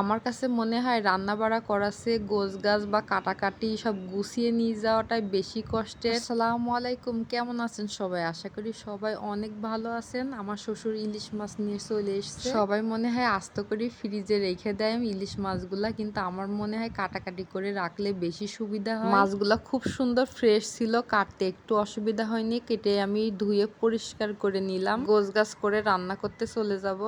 আমার কাছে মনে হয় রান্না বাড়া করাছে গোছ গাছ বা কাটাকাটি সব গুছিয়ে নিয়ে যাওয়াটাই বেশি কষ্টের। আসসালামু আলাইকুম, কেমন আছেন সবাই? আশা করি সবাই অনেক ভালো আছেন। আমার শ্বশুর ইলিশ মাছ নিয়ে চলে এসছে। সবাই মনে হয় আস্ত করে ফ্রিজে রেখে দেয় ইলিশ মাছগুলা, কিন্তু আমার মনে হয় কাটাকাটি করে রাখলে বেশি সুবিধা হয়। মাছগুলা খুব সুন্দর ফ্রেশ ছিল, কাটতে একটু অসুবিধা হয়নি, কেটে আমি ধুয়ে পরিষ্কার করে নিলাম। গোছ গাছ করে রান্না করতে চলে যাব।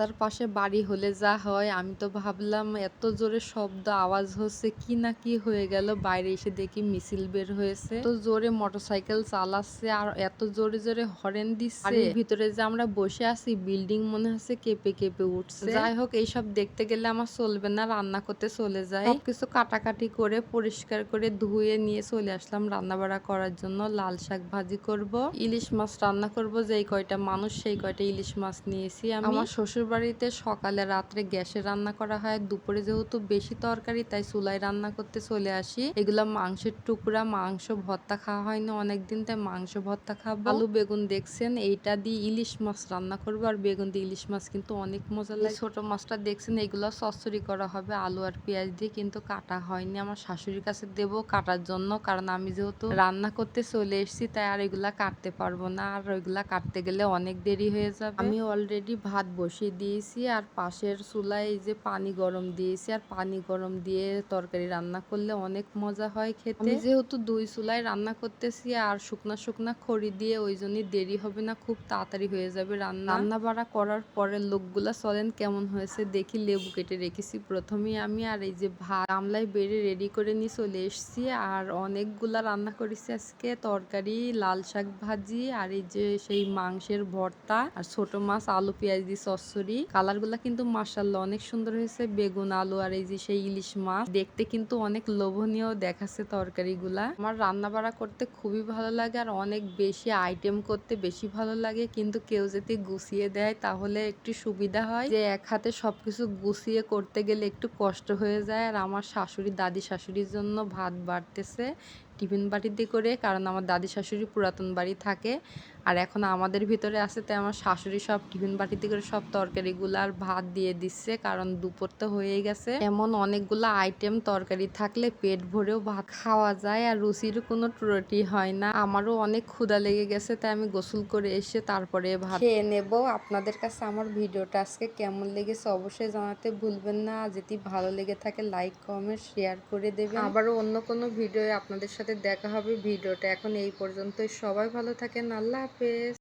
রাস্তার পাশে বাড়ি হলে যা হয়, আমি তো ভাবলাম এত জোরে শব্দ আওয়াজ হচ্ছে, কি না কি হয়ে গেল? বাইরে এসে দেখি মিছিল বের হয়েছে। তো জোরে মোটরসাইকেল চালাচ্ছে আর এত জোরে জোরে হরেন দিচ্ছে। ভিতরে যে আমরা বসে আছি, বিল্ডিং মনে হচ্ছে কেঁপে কেঁপে উঠছে। যাই হোক, এইসব দেখতে গেলে আমার চলবে না, রান্না করতে চলে যায় কিছু কাটাকাটি করে, পরিষ্কার করে ধুয়ে নিয়ে চলে আসলাম রান্না বাড়া করার জন্য। লাল শাক ভাজি করব, ইলিশ মাছ রান্না করব, যেই কয়টা মানুষ সেই কয়টা ইলিশ মাছ নিয়েছি আমি। আমার শ্বশুর বাড়িতে সকালে রাত্রে গ্যাসে রান্না করা হয়। দুপুরে যেহেতু বেশি তরকারি, তাই চুলায় রান্না করতে চলে আসি। এগুলা মাংসের টুকরা, মাংস ভর্তা খাওয়া হয়নি অনেকদিন, তাই মাংস ভর্তা খাব। আলু, বেগুন দেখছেন, এইটা দিয়ে ইলিশ মাছ রান্না করব। আর বেগুন দিয়ে ইলিশ মাছ কিন্তু অনেক মজা লাগে। ছোট মাছটা দেখছেন, এগুলো সসরি করা হবে আলু আর পেঁয়াজ দিয়ে, কিন্তু কাটা হয়নি। আমার শাশুড়ির কাছে দেবো কাটার জন্য, কারণ আমি যেহেতু রান্না করতে চলে এসেছি, তাই আর এগুলা কাটতে পারব না। আর ওইগুলা কাটতে গেলে অনেক দেরি হয়ে যাবে। আমি অলরেডি ভাত বসিয়ে দিয়েছি আর পাশের চুলায় এই যে পানি গরম দিয়েছি আর পানি গরম দিয়ে তরকারি রান্না করলে অনেক মজা হয় খেতে। আমি যেহেতু দুই চুলায় রান্না করতেছি আর শুকনা শুকনা খড়ি দিয়ে ওই জন্যই দেরি হবে না খুব তাড়াতাড়ি হয়ে যাবে রান্না। রান্না বাড়া করার পরে লোকগুলা চলেন কেমন হয়েছে দেখি লেবু কেটে রেখেছি। প্রথমেই আমি আর এই যে ভাত গামলায় বেড়ে রেডি করে নিয়ে চলে এসেছি আর অনেকগুলা রান্না করেছি আজকে। তরকারি লাল শাক ভাজি আর এই যে সেই মাংসের ভর্তা আর ছোট মাছ আলু পেঁয়াজ দিয়ে চচ্চড়ি কালারগুলা কিন্তু মার্শাল্লাহ অনেক সুন্দর হয়েছে। বেগুন, আলু আর এই যে সেই ইলিশ মাছ। দেখতে কিন্তু অনেক লোভনীয় দেখাচ্ছে তরকারি গুলা আমার রান্না বাড়া করতে খুবই ভালো লাগে আর অনেক বেশি আইটেম করতে বেশি ভালো লাগে। কিন্তু কেউ যদি গুছিয়ে দেয় তাহলে একটু সুবিধা হয়। যে এক হাতে সবকিছু গুছিয়ে করতে গেলে একটু কষ্ট হয়ে যায়। আর আমার শাশুড়ি, দাদি শাশুড়ির জন্য ভাত বাড়তেছে। টিফিন বাটিতে করে, কারণ আমার দাদি শাশুড়ি পুরাতন বাড়ি থাকে। আর এখন আমাদের ভিতরে আছে তাই আমার শাশুড়ি সব টিফিন বাটিতে করে সব তরকারিগুলো আর ভাত দিয়ে দিচ্ছে, কারণ দুপুর তো হয়ে গেছে। এমন অনেকগুলো আইটেম তরকারি থাকলে পেট ভরেও ভাত খাওয়া যায় আর রুচির কোনো ত্রুটি হয় না। আমারও অনেক ক্ষুধা লেগে গেছে, তাই আমি গোসল করে এসে তারপরে ভাত খেয়ে নেব। আপনাদের কাছে আমার ভিডিওটা আজকে কেমন লেগেছে অবশ্যই জানাতে ভুলবেন না। যদি ভালো লেগে থাকে লাইক কমেন্ট শেয়ার করে দেবেন। আবারও অন্য কোনো ভিডিও আপনাদের সাথে দেখা হবে ভিডিওটা এখন এই পর্যন্তই। সবাই ভালো থাকেন আল্লাহ হাফেজ।